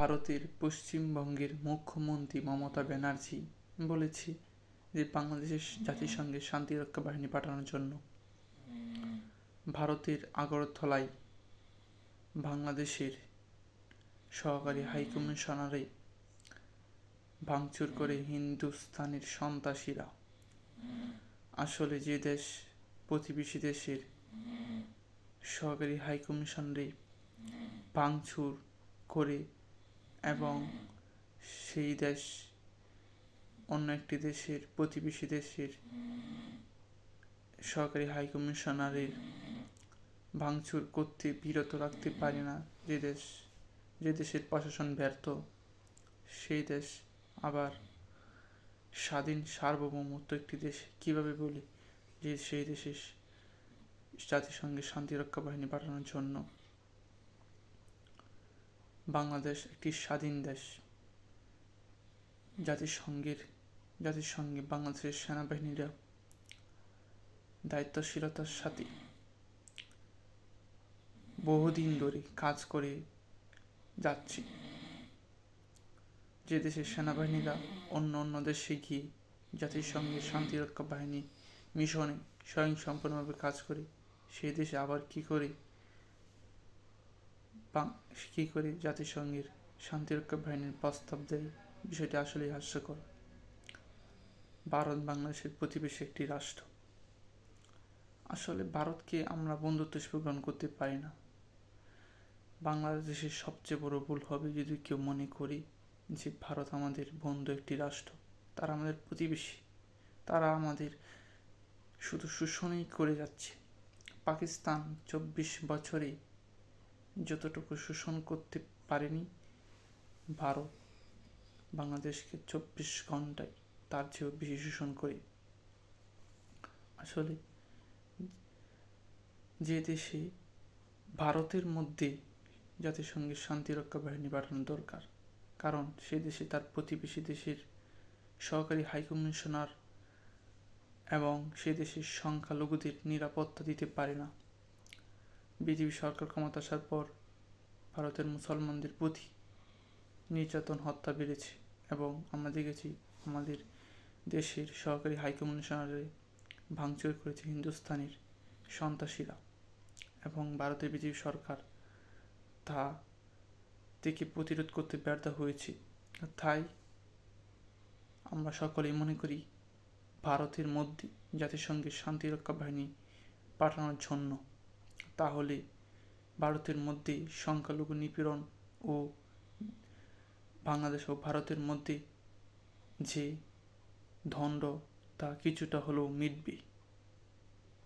ভারতের পশ্চিমবঙ্গের মুখ্যমন্ত্রী মমতা ব্যানার্জি বলেছে যে বাংলাদেশের জাতিসংঘে শান্তিরক্ষা বাহিনী পাঠানোর জন্য ভারতের আগরতলায় বাংলাদেশের সহকারী হাইকমিশনারে ভাঙচুর করে হিন্দুস্তানের সন্ত্রাসীরা। আসলে যে দেশ, প্রতিবেশী দেশের সহকারী হাইকমিশনারে ভাঙচুর করে এবং সেই দেশ অন্য একটি দেশের, প্রতিবেশী দেশের সহকারী হাইকমিশনারের ভাঙচুর করতে, বিরত রাখতে পারে না যে দেশ, যে দেশের প্রশাসন ব্যর্থ, সেই দেশ আবার স্বাধীন, সার্বভৌমত্ব একটি দেশ। কীভাবে বলি? যে সেই দেশে জাতিসংঘের শান্তিরক্ষা বাহিনী পাঠানোর জন্য বাংলাদেশ একটি স্বাধীন দেশ। জাতিসংঘের, জাতিসংঘে বাংলাদেশের সেনাবাহিনীরা দায়িত্বশীলতার সাথে বহুদিন ধরে কাজ করে যাচ্ছে। যে দেশের সেনাবাহিনীরা অন্য অন্য দেশে গিয়ে জাতিসংঘের শান্তিরক্ষা বাহিনী মিশনে স্বয়ংসম্পূর্ণভাবে কাজ করে সেই দেশে আবার কি করে কী করে জাতিসংঘের শান্তিরক্ষা বাহিনীর প্রস্তাব দেয় বিষয়টি আসলেই হাস্যকর। ভারত বাংলাদেশের প্রতিবেশী একটি রাষ্ট্র। আসলে ভারতকে আমরা বন্ধুত্ব হিসেবে গ্রহণ করতে পারি না। বাংলাদেশের সবচেয়ে বড় ভুল হবে যদি কেউ মনে করি যে ভারত আমাদের বন্ধু একটি রাষ্ট্র, তারা আমাদের প্রতিবেশী, তারা আমাদের শুধু শোষণই করে যাচ্ছে। পাকিস্তান চব্বিশ বছরে যতটুকু শোষণ করতে পারেনি ভারত বাংলাদেশকে চব্বিশ ঘন্টায় তার চেয়েও বেশি শোষণ করে। আসলে যে দেশে ভারতের মধ্যে জাতিসংঘের শান্তিরক্ষা বাহিনী পাঠানো দরকার, কারণ সে দেশে তার প্রতিবেশী দেশের সহকারী হাইকমিশনার এবং সে দেশের সংখ্যালঘুদের নিরাপত্তা দিতে পারে না। বিজেপি সরকার ক্ষমতা আসার পর ভারতের মুসলমানদের প্রতি নির্যাতন, হত্যা বেড়েছে এবং আমরা দেখেছি আমাদের দেশের সহকারী হাইকমিশনারে ভাঙচুর করেছে হিন্দুস্তানের সন্ত্রাসীরা এবং ভারতের বিজেপি সরকার তা থেকে প্রতিরোধ করতে ব্যর্থ হয়েছে। তাই আমরা সকলেই মনে করি ভারতের মধ্যে জাতিসংঘের শান্তিরক্ষা বাহিনী পাঠানোর জন্য তাহলে ভারতের মধ্যে সংখ্যালঘু নিপীড়ন ও বাংলাদেশ ও ভারতের মধ্যে যে দ্বন্দ্ব তা কিছুটা হলেও মিটবে।